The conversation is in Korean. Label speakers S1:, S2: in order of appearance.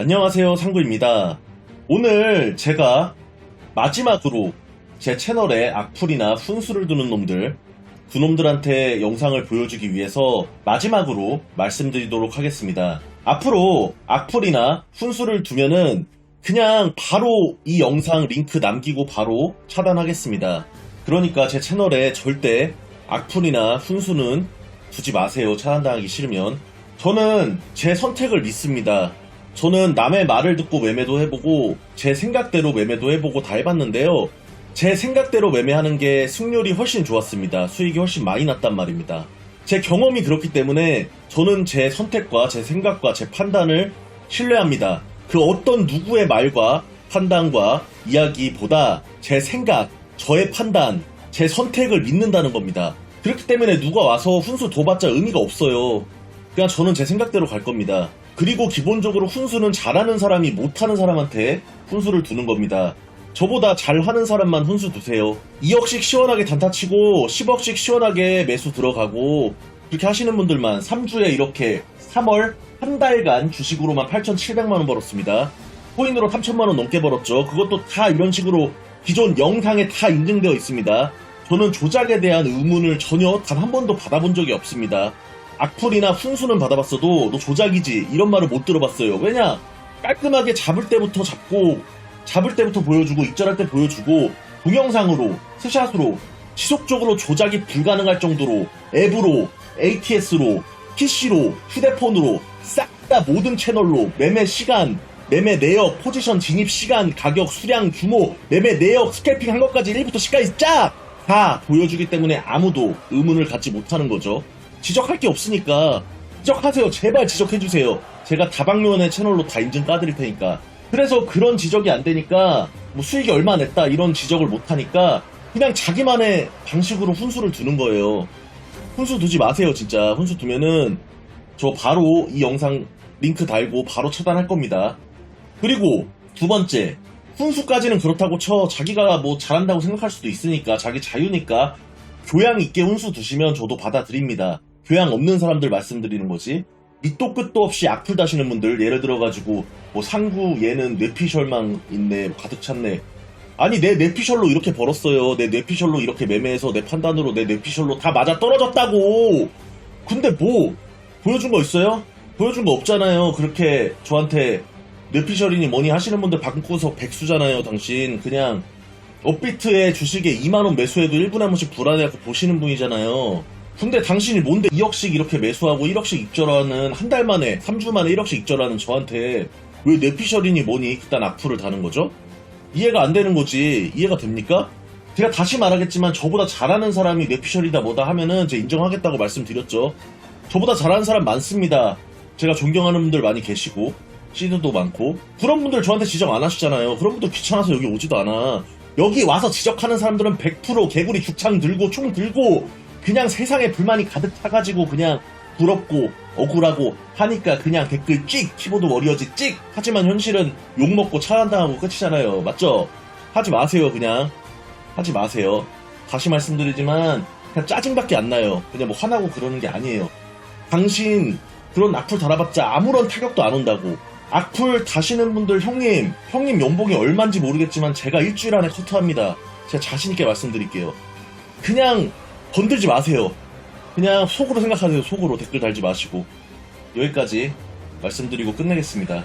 S1: 안녕하세요 상구입니다. 오늘 제가 마지막으로 제 채널에 악플이나 훈수를 두는 놈들 그 놈들한테 영상을 보여주기 위해서 마지막으로 말씀드리도록 하겠습니다. 앞으로 악플이나 훈수를 두면은 그냥 바로 이 영상 링크 남기고 바로 차단하겠습니다. 그러니까 제 채널에 절대 악플이나 훈수는 두지 마세요. 차단당하기 싫으면. 저는 제 선택을 믿습니다. 저는 남의 말을 듣고 매매도 해보고 제 생각대로 매매도 해보고 다 해봤는데요. 제 생각대로 매매하는 게 승률이 훨씬 좋았습니다. 수익이 훨씬 많이 났단 말입니다. 제 경험이 그렇기 때문에 저는 제 선택과 제 생각과 제 판단을 신뢰합니다. 그 어떤 누구의 말과 판단과 이야기보다 제 생각, 저의 판단, 제 선택을 믿는다는 겁니다. 그렇기 때문에 누가 와서 훈수 둬봤자 의미가 없어요. 그냥 저는 제 생각대로 갈 겁니다. 그리고 기본적으로 훈수는 잘하는 사람이 못하는 사람한테 훈수를 두는 겁니다. 저보다 잘하는 사람만 훈수 두세요. 2억씩 시원하게 단타치고 10억씩 시원하게 매수 들어가고 그렇게 하시는 분들만 3주에 이렇게 3월 한 달간 주식으로만 8,700만원 벌었습니다. 코인으로 3천만원 넘게 벌었죠. 그것도 다 이런 식으로 기존 영상에 다 인증되어 있습니다. 저는 조작에 대한 의문을 전혀 단 한 번도 받아본 적이 없습니다. 악플이나 훈수는 받아봤어도 너 조작이지 이런 말을 못 들어봤어요. 왜냐 깔끔하게 잡을 때부터 잡고 잡을 때부터 보여주고 입절할 때 보여주고 동영상으로 스샷으로 지속적으로 조작이 불가능할 정도로 앱으로 ATS로 PC로 휴대폰으로 싹 다 모든 채널로 매매 시간 매매 내역 포지션 진입 시간 가격 수량 규모 매매 내역 스캘핑 한 것까지 1부터 10까지 쫙 다 보여주기 때문에 아무도 의문을 갖지 못하는 거죠. 지적할 게 없으니까 지적하세요. 제발 지적해주세요. 제가 다방면의 채널로 다 인증 까드릴 테니까. 그래서 그런 지적이 안 되니까 뭐 수익이 얼마 냈다 이런 지적을 못 하니까 그냥 자기만의 방식으로 훈수를 두는 거예요. 훈수 두지 마세요, 진짜. 훈수 두면은 저 바로 이 영상 링크 달고 바로 차단할 겁니다. 그리고 두 번째, 훈수까지는 그렇다고 쳐 자기가 뭐 잘한다고 생각할 수도 있으니까 자기 자유니까 교양 있게 훈수 두시면 저도 받아들입니다. 교양 없는 사람들 말씀드리는 거지. 밑도 끝도 없이 악플 다시는 분들 예를 들어가지고 뭐 상구 얘는 뇌피셜만 있네 뭐 가득 찼네 아니 내 뇌피셜로 이렇게 벌었어요 내 뇌피셜로 이렇게 매매해서 내 판단으로 내 뇌피셜로 다 맞아 떨어졌다고 근데 뭐 보여준 거 있어요? 보여준 거 없잖아요 그렇게 저한테 뇌피셜이니 뭐니 하시는 분들 방구석 백수잖아요 당신 그냥 업비트의 주식에 2만원 매수해도 1분에 한 번씩 불안해하고 보시는 분이잖아요. 근데 당신이 뭔데 2억씩 이렇게 매수하고 1억씩 입절하는 한 달 만에 3주 만에 1억씩 입절하는 저한테 왜 뇌피셜이니 뭐니 그딴 악플을 다는 거죠? 이해가 안 되는 거지 이해가 됩니까? 제가 다시 말하겠지만 저보다 잘하는 사람이 뇌피셜이다 뭐다 하면은 제가 인정하겠다고 말씀드렸죠. 저보다 잘하는 사람 많습니다. 제가 존경하는 분들 많이 계시고 시드도 많고 그런 분들 저한테 지적 안 하시잖아요. 그런 분들 귀찮아서 여기 오지도 않아. 여기 와서 지적하는 사람들은 100% 개구리 죽창 들고 총 들고 그냥 세상에 불만이 가득 차가지고 그냥 부럽고 억울하고 하니까 그냥 댓글 찍 키보드 워리어즈 찍. 하지만 현실은 욕먹고 차단당하고 끝이잖아요. 맞죠? 하지 마세요 그냥. 하지 마세요. 다시 말씀드리지만 그냥 짜증밖에 안 나요. 그냥 뭐 화나고 그러는 게 아니에요. 당신 그런 악플 달아봤자 아무런 타격도 안 온다고. 악플 다시는 분들 형님 형님 연봉이 얼만지 모르겠지만 제가 일주일 안에 커트합니다. 제가 자신있게 말씀드릴게요. 그냥 건들지 마세요. 그냥 속으로 생각하세요. 속으로 댓글 달지 마시고. 여기까지 말씀드리고 끝내겠습니다